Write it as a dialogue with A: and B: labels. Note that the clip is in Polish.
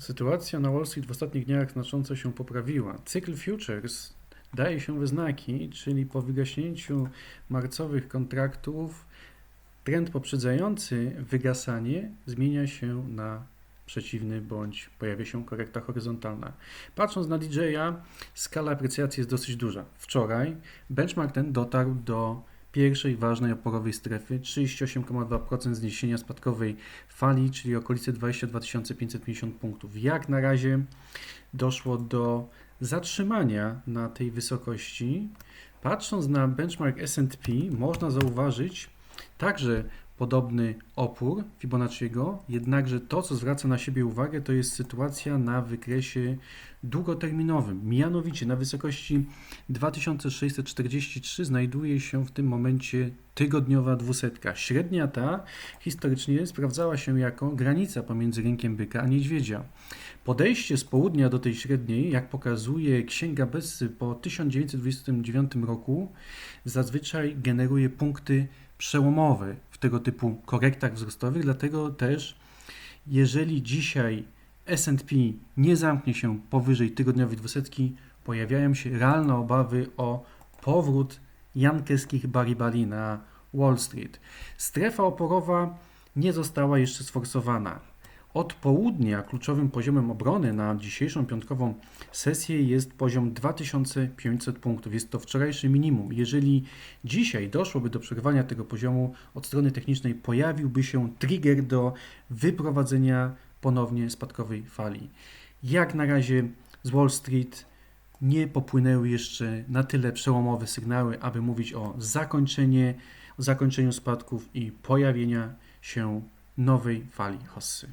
A: Sytuacja na Wall Street w ostatnich dniach znacząco się poprawiła. Cykl futures daje się we znaki, czyli po wygaśnięciu marcowych kontraktów trend poprzedzający wygasanie zmienia się na przeciwny bądź pojawia się korekta horyzontalna. Patrząc na DJ-a, skala aprecjacji jest dosyć duża. Wczoraj benchmark ten dotarł do pierwszej ważnej oporowej strefy 38,2% zniesienia spadkowej fali, czyli okolice 22 550 punktów. Jak na razie doszło do zatrzymania na tej wysokości. Patrząc na benchmark S&P można zauważyć także podobny opór Fibonacciego, jednakże to, co zwraca na siebie uwagę, to jest sytuacja na wykresie długoterminowym. Mianowicie na wysokości 2643 znajduje się w tym momencie tygodniowa dwusetka. Średnia ta historycznie sprawdzała się jako granica pomiędzy rynkiem byka a niedźwiedzia. Podejście z południa do tej średniej, jak pokazuje Księga Bessy po 1929 roku, zazwyczaj generuje punkty przełomowe w tego typu korektach wzrostowych, dlatego też jeżeli dzisiaj S&P nie zamknie się powyżej tygodniowej dwusetki, pojawiają się realne obawy o powrót jankeskich baribali na Wall Street. Strefa oporowa nie została jeszcze sforsowana. Od południa kluczowym poziomem obrony na dzisiejszą piątkową sesję jest poziom 2500 punktów. Jest to wczorajsze minimum. Jeżeli dzisiaj doszłoby do przerwania tego poziomu od strony technicznej, pojawiłby się trigger do wyprowadzenia ponownie spadkowej fali. Jak na razie z Wall Street nie popłynęły jeszcze na tyle przełomowe sygnały, aby mówić o zakończenie, o zakończeniu spadków i pojawienia się nowej fali hossy.